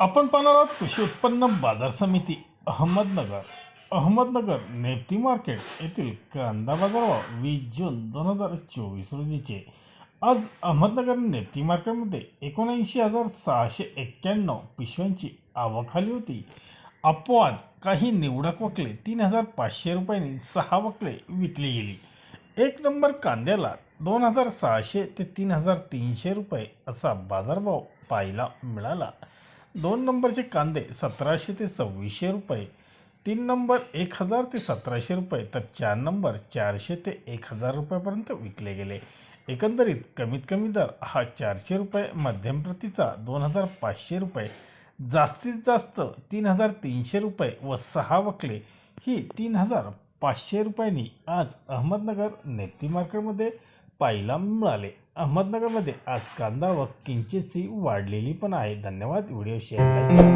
आपण पाहणार आहोत कृषी उत्पन्न बाजार समिती अहमदनगर. अहमदनगर नेप्ती मार्केट येथील कांदा बाजारभाव वीस जून दोन हजार चोवीस रोजीचे. आज अहमदनगर नेप्ती मार्केटमध्ये एकोणऐंशी हजार सहाशे एक्क्याण्णव पिशव्यांची आवक आली होती. अपवाद काही निवडक वकले तीन हजार पाचशे रुपयांनी सहा वकले विकली गेली. एक नंबर कांद्याला दोन हजार सहाशे ते तीन हजार तीनशे रुपये असा बाजारभाव पाहायला मिळाला. दोन नंबरचे कांदे सतराशे ते सव्वीसशे रुपये तीन नंबर एक हजार ते सतराशे रुपये तर चार नंबर चारशे ते एक हजार रुपयापर्यंत विकले गेले. एकंदरीत कमीत कमी दर हा चारशे रुपये मध्यम प्रतीचा दोन हजार पाचशे रुपये जास्तीत जास्त तीन हजार तीनशे रुपये व सहा वकले ही तीन हजार पाचशे रुपयांनी आज अहमदनगर नेप्ती मार्केटमध्ये पाहायला मिळाले. अहमदनगरमध्ये आज कांदा व किंचितशी वाढलेली पण आहे. धन्यवाद. व्हिडिओ शेअर करा.